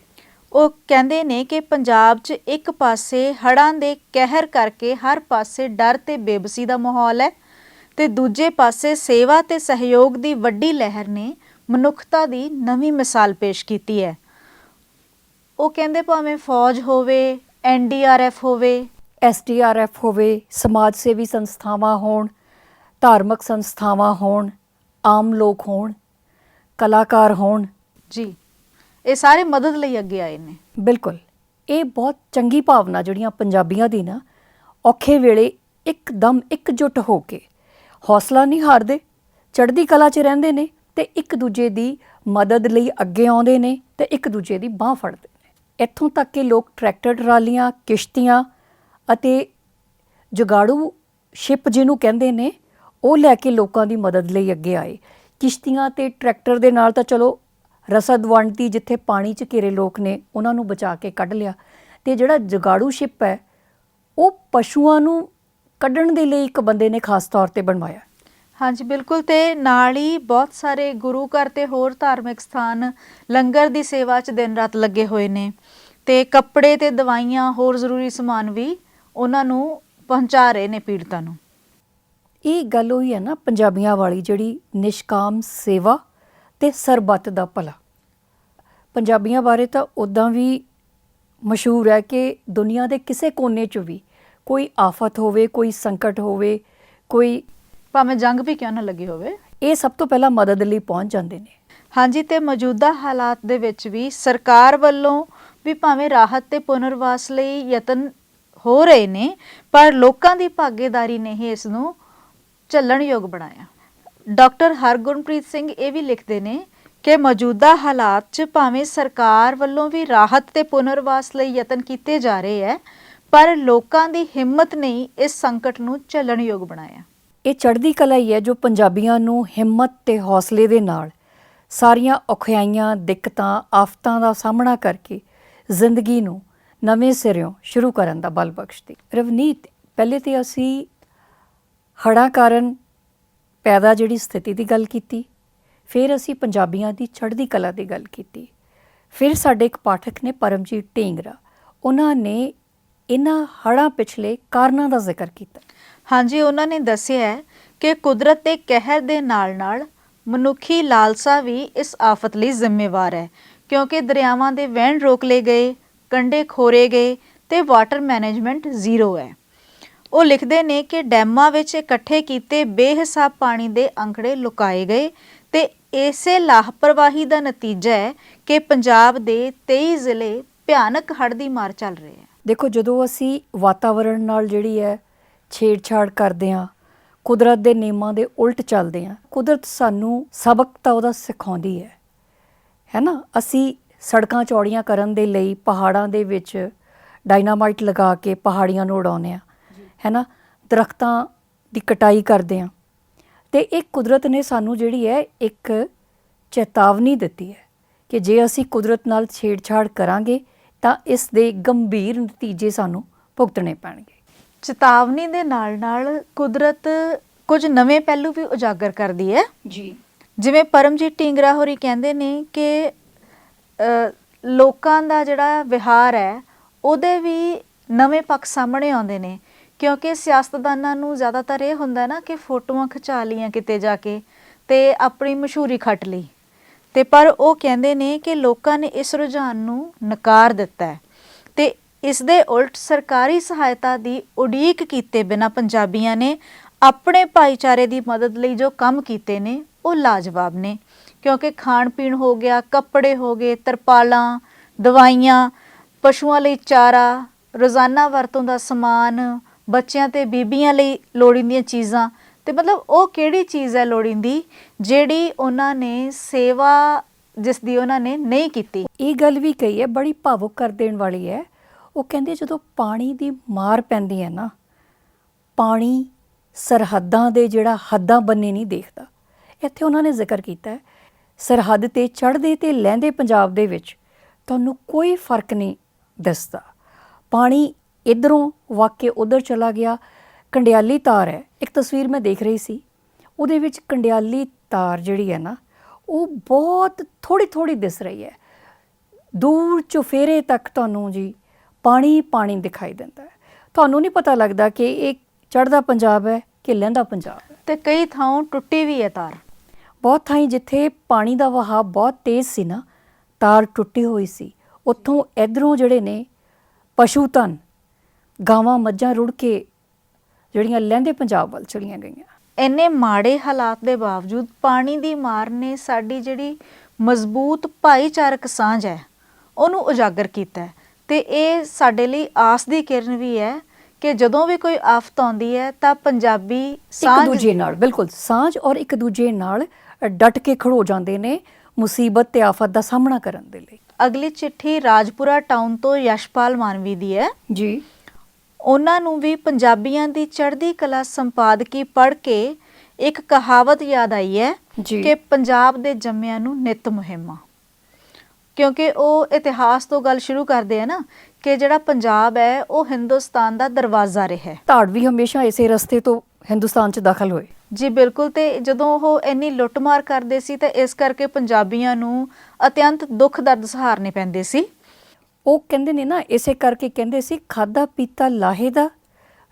ਉਹ ਕਹਿੰਦੇ ਨੇ ਕਿ ਪੰਜਾਬ 'ਚ ਇੱਕ ਪਾਸੇ ਹੜ੍ਹਾਂ ਦੇ ਕਹਿਰ ਕਰਕੇ ਹਰ ਪਾਸੇ ਡਰ ਤੇ ਬੇਬਸੀ ਦਾ ਮਾਹੌਲ ਹੈ। ਤੇ ਦੂਜੇ ਪਾਸੇ ਸੇਵਾ ਤੇ ਸਹਿਯੋਗ ਦੀ ਵੱਡੀ ਲਹਿਰ ਨੇ ਮਨੁੱਖਤਾ ਦੀ ਨਵੀਂ ਮਿਸਾਲ ਪੇਸ਼ ਕੀਤੀ ਹੈ। ਉਹ ਕਹਿੰਦੇ ਭਾਵੇਂ ਫੌਜ ਹੋਵੇ ਐਨਡੀਆਰਐਫ ਹੋਵੇ ਐਸਡੀਆਰਐਫ ਹੋਵੇ ਸਮਾਜ ਸੇਵੀ ਸੰਸਥਾਵਾਂ ਹੋਣ ਧਾਰਮਿਕ ਸੰਸਥਾਵਾਂ ਹੋਣ ਆਮ ਲੋਕ ਹੋਣ ਕਲਾਕਾਰ ਹੋਣ। ਜੀ ਇਹ ਸਾਰੇ ਮਦਦ ਲਈ ਅੱਗੇ ਆਏ ਨੇ। ਬਿਲਕੁਲ। ਇਹ ਬਹੁਤ ਚੰਗੀ ਭਾਵਨਾ ਜਿਹੜੀਆਂ ਪੰਜਾਬੀਆਂ ਦੀ ਨਾ ਔਖੇ ਵੇਲੇ ਇੱਕਦਮ ਇਕਜੁੱਟ ਹੋ ਕੇ ਹੌਸਲਾ ਨਹੀਂ ਹਾਰਦੇ। ਚੜ੍ਹਦੀ ਕਲਾ 'ਚ ਰਹਿੰਦੇ ਨੇ ਤੇ ਇੱਕ ਦੂਜੇ ਦੀ ਮਦਦ ਲਈ ਅੱਗੇ ਆਉਂਦੇ ਨੇ ਤੇ ਇੱਕ ਦੂਜੇ ਦੀ ਬਾਹ ਫੜਦੇ ਨੇ। ਇੱਥੋਂ ਤੱਕ ਕਿ ਲੋਕ ਟਰੈਕਟਰ, ਟਰਾਲੀਆਂ, ਕਿਸ਼ਤੀਆਂ ਅਤੇ ਜਗਾੜੂ ਸ਼ਿਪ ਜਿਹਨੂੰ ਕਹਿੰਦੇ ਨੇ, ਉਹ ਲੈ ਕੇ ਲੋਕਾਂ ਦੀ ਮਦਦ ਲਈ ਅੱਗੇ ਆਏ। ਕਿਸ਼ਤੀਆਂ ਤੇ ਟਰੈਕਟਰ ਦੇ ਨਾਲ ਤਾਂ ਚਲੋ ਰਸਦ ਵੰਡਤੀ ਜਿੱਥੇ ਪਾਣੀ 'ਚ ਘਿਰੇ ਲੋਕ ਨੇ, ਉਹਨਾਂ ਨੂੰ ਬਚਾ ਕੇ ਕੱਢ ਲਿਆ। ਤੇ ਜਿਹੜਾ ਜਗਾੜੂ ਸ਼ਿਪ ਹੈ, ਉਹ ਪਸ਼ੂਆਂ ਨੂੰ ਕੱਢਣ ਦੇ ਲਈ ਇੱਕ ਬੰਦੇ ਨੇ ਖਾਸ ਤੌਰ ਤੇ ਬਣਵਾਇਆ। ਹਾਂਜੀ ਬਿਲਕੁਲ ਤੇ ਨਾਲ ਹੀ ਬਹੁਤ ਸਾਰੇ ਗੁਰੂ ਘਰ ਤੇ ਹੋਰ ਧਾਰਮਿਕ ਸਥਾਨ ਲੰਗਰ ਦੀ ਸੇਵਾ 'ਚ ਦਿਨ ਰਾਤ ਲੱਗੇ ਹੋਏ ਨੇ ਤੇ ਕੱਪੜੇ ਤੇ ਦਵਾਈਆਂ ਹੋਰ ਜ਼ਰੂਰੀ ਸਮਾਨ ਵੀ ਉਹਨਾਂ ਨੂੰ ਪਹੁੰਚਾ ਰਹੇ ਨੇ ਪੀੜਤਾਂ ਨੂੰ। ਇਹ ਗੱਲ ਹੋਈ ਹੈ ਨਾ ਪੰਜਾਬੀਆਂ ਵਾਲੀ ਜਿਹੜੀ ਨਿਸ਼ਕਾਮ ਸੇਵਾ ਤੇ ਸਰਬੱਤ ਦਾ ਭਲਾ। ਪੰਜਾਬੀਆਂ ਬਾਰੇ ਤਾਂ ਉਦਾਂ ਵੀ ਮਸ਼ਹੂਰ ਹੈ ਕਿ ਦੁਨੀਆ ਦੇ ਕਿਸੇ ਕੋਨੇ 'ਚ ਵੀ ਕੋਈ ਆਫਤ ਹੋਵੇ ਕੋਈ ਸੰਕਟ ਹੋਵੇ ਕੋਈ ਭਾਵੇਂ ਜੰਗ ਵੀ ਕਿਉਂ ਨਾ ਲੱਗੀ ਹੋਵੇ। ਇਹ ਸਭ ਤੋਂ ਪਹਿਲਾਂ ਮਦਦ ਲਈ ਪਹੁੰਚ ਜਾਂਦੇ ਨੇ। ਹਾਂਜੀ ਤੇ ਮੌਜੂਦਾ ਹਾਲਾਤ ਦੇ ਵਿੱਚ ਵੀ ਸਰਕਾਰ ਵੱਲੋਂ ਵੀ ਭਾਵੇਂ ਰਾਹਤ ਤੇ ਪੁਨਰਵਾਸ ਲਈ ਯਤਨ ਹੋ ਰਹੇ ਨੇ ਪਰ ਲੋਕਾਂ ਦੀ ਭਾਗੀਦਾਰੀ ਨੇ ਹੀ ਇਸ ਨੂੰ ਚੱਲਣਯੋਗ ਬਣਾਇਆ। ਡਾਕਟਰ ਹਰਗੁਰਪ੍ਰੀਤ ਸਿੰਘ ਇਹ ਵੀ ਲਿਖਦੇ ਨੇ ਕਿ ਮੌਜੂਦਾ ਹਾਲਾਤ 'ਚ ਭਾਵੇਂ ਸਰਕਾਰ ਵੱਲੋਂ ਵੀ ਰਾਹਤ ਤੇ ਪੁਨਰਵਾਸ ਲਈ ਯਤਨ ਕੀਤੇ ਜਾ ਰਹੇ ਹੈ ਪਰ ਲੋਕਾਂ ਦੀ ਹਿੰਮਤ ਨੇ ਇਸ ਸੰਕਟ ਨੂੰ ਚੱਲਣਯੋਗ ਬਣਾਇਆ। ਇਹ ਚੜ੍ਹਦੀ ਕਲਾ ਹੀ ਹੈ ਜੋ ਪੰਜਾਬੀਆਂ ਨੂੰ ਹਿੰਮਤ ਤੇ ਹੌਸਲੇ ਦੇ ਨਾਲ ਸਾਰੀਆਂ ਔਖਿਆਈਆਂ, ਦਿੱਕਤਾਂ, ਆਫਤਾਂ ਦਾ ਸਾਹਮਣਾ ਕਰਕੇ ਜ਼ਿੰਦਗੀ ਨੂੰ ਨਵੇਂ ਸਿਰਿਓਂ ਸ਼ੁਰੂ ਕਰਨ ਦਾ ਬਲ ਬਖਸ਼ਦੀ। ਰਵਨੀਤ, ਪਹਿਲੇ ਤੇ ਅਸੀਂ ਹੜ੍ਹਾਂ ਕਾਰਨ ਪੈਦਾ ਜਿਹੜੀ ਸਥਿਤੀ ਦੀ ਗੱਲ ਕੀਤੀ, ਫਿਰ ਅਸੀਂ ਪੰਜਾਬੀਆਂ ਦੀ ਚੜ੍ਹਦੀ ਕਲਾ ਦੀ ਗੱਲ ਕੀਤੀ। ਫਿਰ ਸਾਡੇ ਇੱਕ ਪਾਠਕ ਨੇ ਪਰਮਜੀਤ ਢੇਂਗਰਾ, ਉਹਨਾਂ ਨੇ ਇਹਨਾਂ ਹੜ੍ਹਾਂ ਪਿਛਲੇ ਕਾਰਨਾਂ ਦਾ ਜ਼ਿਕਰ ਕੀਤਾ। ਹਾਂਜੀ, ਉਹਨਾਂ ਨੇ ਦੱਸਿਆ ਹੈ ਕਿ ਕੁਦਰਤ ਦੇ ਕਹਿਰ ਦੇ ਨਾਲ-ਨਾਲ ਮਨੁੱਖੀ ਲਾਲਸਾ ਵੀ ਇਸ ਆਫਤ ਲਈ ਜ਼ਿੰਮੇਵਾਰ ਹੈ, ਕਿਉਂਕਿ ਦਰਿਆਵਾਂ ਦੇ ਵਹਿਣ ਰੋਕ ਲਏ ਗਏ ਕੰਡੇ ਖੋਰੇ ਗਏ ਤੇ ਵਾਟਰ ਮੈਨੇਜਮੈਂਟ ਜ਼ੀਰੋ ਹੈ। ਉਹ ਲਿਖਦੇ ਨੇ ਕਿ ਡੈਮਾਂ ਵਿੱਚ ਇਕੱਠੇ ਕੀਤੇ ਬੇਹਿਸਾਬ ਪਾਣੀ ਦੇ ਅੰਕੜੇ ਲੁਕਾਏ ਗਏ ਤੇ ਇਸੇ ਲਾਪਰਵਾਹੀ ਦਾ ਨਤੀਜਾ ਹੈ ਕਿ ਪੰਜਾਬ ਦੇ 23 ਜ਼ਿਲ੍ਹੇ ਭਿਆਨਕ ਹੜ੍ਹ ਦੀ ਮਾਰ ਚੱਲ ਰਹੇ ਹੈ। ਦੇਖੋ, ਜਦੋਂ ਅਸੀਂ ਵਾਤਾਵਰਣ ਨਾਲ ਜਿਹੜੀ ਹੈ ਛੇੜਛਾੜ ਕਰਦੇ ਹਾਂ, ਕੁਦਰਤ ਦੇ ਨਿਯਮਾਂ ਦੇ ਉਲਟ ਚੱਲਦੇ ਹਾਂ, ਕੁਦਰਤ ਸਾਨੂੰ ਸਬਕ ਤਾਂ ਉਹਦਾ ਸਿਖਾਉਂਦੀ ਹੈ ਹੈ ਨਾ? ਅਸੀਂ ਸੜਕਾਂ ਚੌੜੀਆਂ ਕਰਨ ਦੇ ਲਈ ਪਹਾੜਾਂ ਦੇ ਵਿੱਚ ਡਾਇਨਾਮਾਈਟ ਲਗਾ ਕੇ ਪਹਾੜੀਆਂ ਨੂੰ ਉਡਾਉਂਦੇ ਆ ਹੈ ਨਾ? ਦਰਖਤਾਂ ਦੀ ਕਟਾਈ ਕਰਦੇ ਆ ਤੇ ਇਹ ਕੁਦਰਤ ਨੇ ਸਾਨੂੰ ਜਿਹੜੀ ਹੈ ਇੱਕ ਚੇਤਾਵਨੀ ਦਿੱਤੀ ਹੈ ਕਿ ਜੇ ਅਸੀਂ ਕੁਦਰਤ ਨਾਲ ਛੇੜਛਾੜ ਕਰਾਂਗੇ ਤਾਂ ਇਸ ਦੇ ਗੰਭੀਰ ਨਤੀਜੇ ਸਾਨੂੰ ਭੁਗਤਣੇ ਪੈਣਗੇ। ਚੇਤਾਵਨੀ ਦੇ ਨਾਲ-ਨਾਲ ਕੁਦਰਤ ਕੁਝ ਨਵੇਂ ਪਹਿਲੂ ਵੀ ਉਜਾਗਰ ਕਰਦੀ ਹੈ। ਜੀ। ਜਿਵੇਂ ਪਰਮਜੀਤ ਢੀਂਗਰਾ ਹੋਰੀ ਕਹਿੰਦੇ ਨੇ ਕਿ ਲੋਕਾਂ ਦਾ ਜਿਹੜਾ ਵਿਹਾਰ ਹੈ ਉਹਦੇ ਵੀ ਨਵੇਂ ਪੱਖ ਸਾਹਮਣੇ ਆਉਂਦੇ ਨੇ। ਕਿਉਂਕਿ ਸਿਆਸਤਦਾਨਾਂ ਨੂੰ ਜ਼ਿਆਦਾਤਰ ਇਹ ਹੁੰਦਾ ਨਾ ਕਿ ਫੋਟੋਆਂ ਖਿਚਾ ਲੀਆਂ ਕਿਤੇ ਜਾ ਕੇ ਤੇ ਆਪਣੀ ਮਸ਼ਹੂਰੀ ਖੱਟ ਲਈ। ਤੇ ਪਰ ਉਹ ਕਹਿੰਦੇ ਨੇ ਕਿ ਲੋਕਾਂ ਨੇ ਇਸ ਰੁਝਾਨ ਨੂੰ ਨਕਾਰ ਦਿੱਤਾ ਹੈ ਤੇ ਇਸ ਦੇ ਉਲਟ ਸਰਕਾਰੀ ਸਹਾਇਤਾ ਦੀ ਉਡੀਕ ਕੀਤੇ ਬਿਨਾ ਪੰਜਾਬੀਆਂ ਨੇ ਆਪਣੇ ਭਾਈਚਾਰੇ ਦੀ ਮਦਦ ਲਈ ਜੋ ਕੰਮ ਕੀਤੇ ਨੇ, ਉਹ ਲਾਜਵਾਬ ਨੇ। ਕਿਉਂਕਿ ਖਾਣ ਪੀਣ ਹੋ ਗਿਆ, ਕੱਪੜੇ ਹੋ ਗਏ, ਤਰਪਾਲਾਂ, ਦਵਾਈਆਂ, ਪਸ਼ੂਆਂ ਲਈ ਚਾਰਾ, ਰੋਜ਼ਾਨਾ ਵਰਤੋਂ ਦਾ ਸਮਾਨ, ਬੱਚਿਆਂ ਤੇ ਬੀਬੀਆਂ ਲਈ ਲੋੜੀਂਦੀਆਂ ਚੀਜ਼ਾਂ ਤੇ ਮਤਲਬ ਉਹ ਕਿਹੜੀ ਚੀਜ਼ ਹੈ ਲੋੜੀਂਦੀ ਜਿਹੜੀ ਉਹਨਾਂ ਨੇ ਸੇਵਾ ਜਿਸ ਦੀ ਉਹਨਾਂ ਨੇ ਨਹੀਂ ਕੀਤੀ? ਇਹ ਗੱਲ ਵੀ ਕਹੀ ਹੈ, ਬੜੀ ਭਾਵੁਕ ਕਰ ਦੇਣ ਵਾਲੀ ਹੈ। ਉਹ ਕਹਿੰਦੇ ਜਦੋਂ ਪਾਣੀ ਦੀ ਮਾਰ ਪੈਂਦੀ ਹੈ ਨਾ, ਪਾਣੀ ਸਰਹੱਦਾਂ ਦੇ ਜਿਹੜਾ ਹੱਦਾਂ ਬੰਨੇ ਨਹੀਂ ਦੇਖਦਾ। ਇੱਥੇ ਉਹਨਾਂ ਨੇ ਜ਼ਿਕਰ ਕੀਤਾ ਹੈ, ਸਰਹੱਦ ਤੇ ਚੜ੍ਹਦੇ ਤੇ ਲਹਿੰਦੇ ਪੰਜਾਬ ਦੇ ਵਿੱਚ ਤੁਹਾਨੂੰ ਕੋਈ ਫ਼ਰਕ ਨਹੀਂ ਦਿਸਦਾ। ਪਾਣੀ ਇਧਰੋਂ ਵਾਕੇ ਉਧਰ ਚਲਾ ਗਿਆ ਕੰਡਿਆਲੀ ਤਾਰ ਹੈ। ਇੱਕ ਤਸਵੀਰ ਮੈਂ ਦੇਖ ਰਹੀ ਸੀ। ਉਹਦੇ ਵਿੱਚ ਕੰਡਿਆਲੀ ਤਾਰ ਜਿਹੜੀ ਹੈ ਨਾ ਉਹ ਬਹੁਤ ਥੋੜੀ ਥੋੜੀ ਦਿਸ ਰਹੀ ਹੈ। ਦੂਰ ਚੁਫੇਰੇ ਤੱਕ ਤੁਹਾਨੂੰ ਜੀ ਪਾਣੀ ਪਾਣੀ ਦਿਖਾਈ ਦਿੰਦਾ ਹੈ। ਤੁਹਾਨੂੰ ਨਹੀਂ ਪਤਾ ਲੱਗਦਾ ਕਿ ਇਹ ਚੜ੍ਹਦਾ ਪੰਜਾਬ ਹੈ ਕਿ ਲਹਿੰਦਾ ਪੰਜਾਬ ਹੈ। ਤੇ ਕਈ ਥਾਂ ਟੁੱਟੀ ਵੀ ਹੈ ਤਾਰ। ਬਹੁਤ ਥਾਈਂ ਜਿੱਥੇ ਪਾਣੀ ਦਾ ਵਹਾਅ ਬਹੁਤ ਤੇਜ਼ ਸੀ ਨਾ ਤਾਰ ਟੁੱਟੀ ਹੋਈ ਸੀ। ਉੱਥੋਂ ਇਧਰੋਂ ਜਿਹੜੇ ਨੇ ਪਸ਼ੂ ਧਨ ਗਾਵਾਂ ਮੱਝਾਂ ਰੁੜ ਕੇ ਜਿਹੜੀਆਂ ਲਹਿੰਦੇ ਪੰਜਾਬ ਵੱਲ ਚਲੀਆਂ ਗਈਆਂ। ਇੰਨੇ ਮਾੜੇ ਹਾਲਾਤ ਦੇ ਬਾਵਜੂਦ ਪਾਣੀ ਦੀ ਮਾਰ ਨੇ ਸਾਡੀ ਜਿਹੜੀ ਮਜ਼ਬੂਤ ਭਾਈਚਾਰਕ ਸਾਂਝ ਹੈ ਉਹਨੂੰ ਉਜਾਗਰ ਕੀਤਾ ਹੈ। ਤੇ ਇਹ ਸਾਡੇ ਲਈ ਆਸ ਦੀ ਕਿਰਨ ਵੀ ਹੈ ਕਿ ਜਦੋਂ ਵੀ ਕੋਈ ਆਫਤ ਆਉਂਦੀ ਹੈ ਤਾਂ ਪੰਜਾਬੀ ਇੱਕ ਸਾਂਝ ਦੂਜੇ ਨਾਲ ਬਿਲਕੁਲ ਸਾਂਝ ਔਰ ਇੱਕ ਦੂਜੇ ਨਾਲ ਡਟ ਕੇ ਖੜੋ ਜਾਂਦੇ ਨੇ ਮੁਸੀਬਤ ਤੇ ਆਫਤ ਦਾ ਸਾਹਮਣਾ ਕਰਨ ਦੇ ਲਈ। ਅਗਲੀ ਚਿੱਠੀ ਰਾਜਪੁਰਾ ਟਾਊਨ ਤੋਂ ਯਸ਼ਪਾਲ ਮਾਨਵੀ ਦੀ ਹੈ। ਜੀ। ਉਹਨਾਂ ਨੂੰ ਵੀ ਪੰਜਾਬੀਆਂ ਦੀ ਚੜ੍ਹਦੀ ਕਲਾ ਸੰਪਾਦਕੀ ਪੜ੍ਹ ਕੇ ਇੱਕ ਕਹਾਵਤ ਯਾਦ ਆਈ ਹੈ। ਕਿ ਪੰਜਾਬ ਦੇ ਜੰਮਿਆਂ ਨੂੰ ਨਿਤ ਮੁਹਿੰਮਾਂ। ਕਿਉਂਕਿ ਉਹ ਇਤਿਹਾਸ ਤੋਂ ਗੱਲ ਸ਼ੁਰੂ ਕਰਦੇ ਆ ਨਾ ਕਿ ਜਿਹੜਾ ਪੰਜਾਬ ਹੈ ਉਹ ਹਿੰਦੁਸਤਾਨ ਦਾ ਦਰਵਾਜ਼ਾ ਰਿਹਾ ਹੈ। ਧਾੜ ਵੀ ਹਮੇਸ਼ਾ ਇਸੇ ਰਸਤੇ ਤੋਂ ਹਿੰਦੁਸਤਾਨ 'ਚ ਦਾਖਲ ਹੋਏ। ਜੀ ਬਿਲਕੁਲ ਤੇ ਜਦੋਂ ਉਹ ਇੰਨੀ ਲੁੱਟਮਾਰ ਕਰਦੇ ਸੀ ਤਾਂ ਇਸ ਕਰਕੇ ਪੰਜਾਬੀਆਂ ਨੂੰ ਅਤਿਅੰਤ ਦੁੱਖ ਦਰਦ ਸਹਾਰਨੇ ਪੈਂਦੇ ਸੀ। ਉਹ ਕਹਿੰਦੇ ਨੇ ਨਾ ਇਸੇ ਕਰਕੇ ਕਹਿੰਦੇ ਸੀ ਖਾਦਾ ਪੀਤਾ ਲਾਹੇ ਦਾ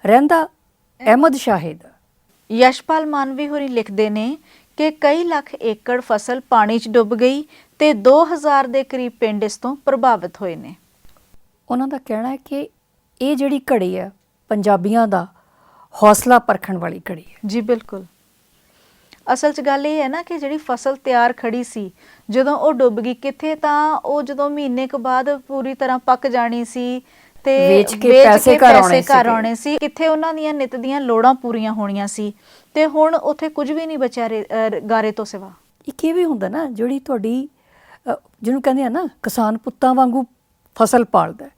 ਰਹਿੰਦਾ ਅਹਿਮਦ ਸ਼ਾਹੇ ਦਾ ਯਸ਼ਪਾਲ ਮਾਨਵੀ ਹੋਰੀ ਲਿਖਦੇ ਨੇ ਕਿ ਕਈ ਲੱਖ ਏਕੜ ਫਸਲ ਪਾਣੀ 'ਚ ਡੁੱਬ ਗਈ ਤੇ 2000 ਦੇ ਕਰੀਬ ਪਿੰਡ ਇਸ ਤੋਂ ਪ੍ਰਭਾਵਿਤ ਹੋਏ ਨੇ। ਉਹਨਾਂ ਦਾ ਕਹਿਣਾ ਹੈ ਕਿ ਇਹ ਜਿਹੜੀ ਘੜੀ ਹੈ ਪੰਜਾਬੀਆਂ ਦਾ ਹੌਸਲਾ ਪਰਖਣ ਵਾਲੀ ਘੜੀ ਹੈ। ਜੀ ਬਿਲਕੁਲ। ਅਸਲ 'ਚ ਗੱਲ ਇਹ ਹੈ ਨਾ ਕਿ ਜਿਹੜੀ ਫਸਲ ਤਿਆਰ ਖੜੀ ਸੀ ਜਦੋਂ ਉਹ ਡੁੱਬ ਗਈ ਕਿੱਥੇ ਤਾਂ ਉਹ ਜਦੋਂ ਮਹੀਨੇ ਕੁ ਬਾਅਦ ਪੂਰੀ ਤਰ੍ਹਾਂ ਪੱਕ ਜਾਣੀ ਸੀ ਤੇ ਵੇਚ ਕੇ ਪੈਸੇ ਘਰ ਆਉਣੇ ਸੀ। ਕਿੱਥੇ ਉਹਨਾਂ ਦੀਆਂ ਨਿਤ ਦੀਆਂ ਲੋੜਾਂ ਪੂਰੀਆਂ ਹੋਣੀਆਂ ਸੀ ਤੇ ਹੁਣ ਉੱਥੇ ਕੁਝ ਵੀ ਨਹੀਂ ਬਚਿਆ ਗਾਰੇ ਤੋਂ ਸਿਵਾ। ਇੱਕ ਇਹ ਵੀ ਹੁੰਦਾ ਨਾ ਜਿਹੜੀ ਤੁਹਾਡੀ ਜਿਹਨੂੰ ਕਹਿੰਦੇ ਆ ਨਾ ਕਿਸਾਨ ਪੁੱਤਾਂ ਵਾਂਗੂ ਫਸਲ ਪਾਲਦਾ।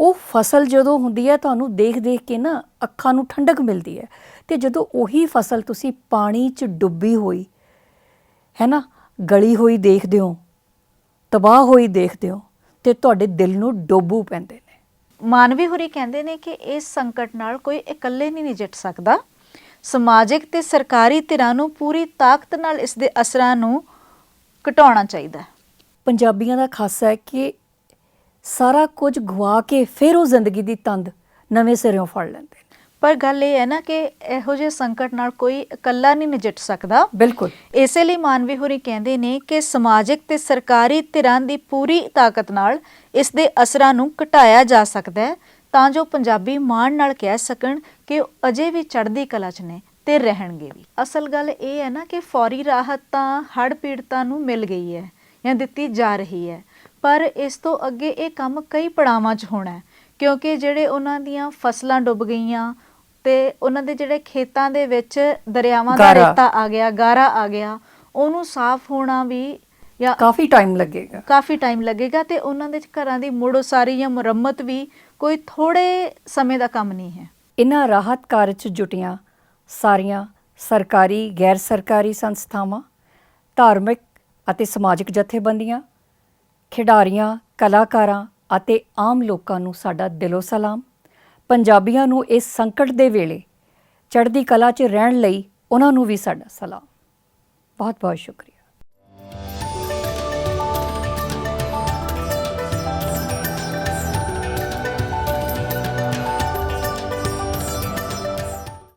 ਉਹ ਫਸਲ ਜਦੋਂ ਹੁੰਦੀ ਹੈ ਤੁਹਾਨੂੰ ਦੇਖ ਦੇਖ ਕੇ ਨਾ ਅੱਖਾਂ ਨੂੰ ਠੰਡਕ ਮਿਲਦੀ ਹੈ। ਤੇ ਜਦੋਂ ਉਹੀ ਫਸਲ ਤੁਸੀਂ ਪਾਣੀ 'ਚ ਡੁੱਬੀ ਹੋਈ ਹੈ ਨਾ ਗਲੀ ਹੋਈ ਦੇਖਦੇ ਹੋ ਤਬਾਹ ਹੋਈ ਦੇਖਦੇ ਹੋ ਤੇ ਤੁਹਾਡੇ ਦਿਲ ਨੂੰ ਡੋਬੂ ਪੈਂਦੇ ਨੇ। ਮਾਨਵੀ ਹੋਰੀ ਕਹਿੰਦੇ ਨੇ ਕਿ ਇਸ ਸੰਕਟ ਨਾਲ ਕੋਈ ਇਕੱਲੇ ਨਹੀਂ ਨਜਿੱਠ ਸਕਦਾ। ਸਮਾਜਿਕ ਤੇ ਸਰਕਾਰੀ ਧਿਰਾਂ ਨੂੰ ਪੂਰੀ ਤਾਕਤ ਨਾਲ ਇਸ ਦੇ ਅਸਰਾਂ ਨੂੰ ਘਟਾਉਣਾ ਚਾਹੀਦਾ ਹੈ। ਪੰਜਾਬੀਆਂ ਦਾ ਖਾਸਾ ਹੈ ਕਿ ਸਾਰਾ ਕੁਝ ਗਵਾ ਕੇ ਫਿਰ ਉਹ ਜ਼ਿੰਦਗੀ ਦੀ ਤੰਦ ਨਵੇਂ ਸਿਰਿਓਂ ਫੜ ਲੈਂਦੇ ਨੇ। ਪਰ ਗੱਲ ਇਹ ਹੈ ਨਾ ਕਿ ਇਹੋ ਜਿਹੇ ਸੰਕਟ ਨਾਲ ਕੋਈ ਇਕੱਲਾ ਨਹੀਂ ਨਜਿੱਠ ਸਕਦਾ। ਬਿਲਕੁਲ। ਇਸੇ ਲਈ ਮਾਨਵੀ ਹੋਰੀ ਕਹਿੰਦੇ ਨੇ ਕਿ ਸਮਾਜਿਕ ਤੇ ਸਰਕਾਰੀ ਧਿਰਾਂ ਦੀ ਪੂਰੀ ਤਾਕਤ ਨਾਲ ਇਸ ਦੇ ਅਸਰਾਂ ਨੂੰ ਘਟਾਇਆ ਜਾ ਸਕਦਾ ਹੈ ਤਾਂ ਜੋ ਪੰਜਾਬੀ ਮਾਣ ਨਾਲ ਕਹਿ ਸਕਣ ਕਿ ਉਹ ਅਜੇ ਵੀ ਚੜ੍ਹਦੀ ਕਲਾ 'ਚ ਨੇ ਤੇ ਰਹਿਣਗੇ ਵੀ। ਅਸਲ ਗੱਲ ਇਹ ਹੈ ਨਾ ਕਿ ਫੌਰੀ ਰਾਹਤ ਤਾਂ ਹੜ੍ਹ ਪੀੜਤਾਂ ਨੂੰ ਮਿਲ ਗਈ ਹੈ ਜਾਂ ਦਿੱਤੀ ਜਾ ਰਹੀ ਹੈ। ਪਰ ਇਸ ਤੋਂ ਅੱਗੇ ਇਹ ਕੰਮ ਕਈ ਪੜਾਵਾਂ 'ਚ ਹੋਣਾ ਹੈ ਕਿਉਂਕਿ ਜਿਹੜੇ ਉਹਨਾਂ ਦੀਆਂ ਫਸਲਾਂ ਡੁੱਬ ਗਈਆਂ ਤੇ ਉਹਨਾਂ ਦੇ ਜਿਹੜੇ ਖੇਤਾਂ ਦੇ ਵਿੱਚ ਦਰਿਆਵਾਂ ਦਾ ਗਾਰਾ। ਰੇਤਾ ਆ ਗਿਆ ਗਾਰਾ ਆ ਗਿਆ ਉਹਨੂੰ ਸਾਫ਼ ਹੋਣਾ ਵੀ ਜਾਂ ਕਾਫੀ ਟਾਈਮ ਲੱਗੇਗਾ ਕਾਫੀ ਟਾਈਮ ਲੱਗੇਗਾ ਤੇ ਉਹਨਾਂ ਦੇ ਘਰਾਂ ਦੀ ਮੁੜ ਉਸਾਰੀ ਜਾਂ ਮੁਰੰਮਤ ਵੀ ਕੋਈ ਥੋੜੇ ਸਮੇਂ ਦਾ ਕੰਮ ਨਹੀਂ ਹੈ ਇਨ੍ਹਾਂ ਰਾਹਤ ਕਾਰਜ 'ਚ ਜੁਟੀਆਂ ਸਾਰੀਆਂ ਸਰਕਾਰੀ ਗੈਰ ਸਰਕਾਰੀ ਸੰਸਥਾਵਾਂ ਧਾਰਮਿਕ ਅਤੇ ਸਮਾਜਿਕ ਜਥੇਬੰਦੀਆਂ ਖਿਡਾਰੀਆਂ, ਕਲਾਕਾਰਾਂ ਅਤੇ ਆਮ ਲੋਕਾਂ ਨੂੰ ਸਾਡਾ ਦਿਲੋਂ ਸਲਾਮ। ਪੰਜਾਬੀਆਂ ਨੂੰ ਇਸ ਸੰਕਟ ਦੇ ਵੇਲੇ ਚੜ੍ਹਦੀ ਕਲਾ 'ਚ ਰਹਿਣ ਲਈ ਉਹਨਾਂ ਨੂੰ ਵੀ ਸਾਡਾ ਸਲਾਮ। ਬਹੁਤ ਬਹੁਤ ਸ਼ੁਕਰੀਆ।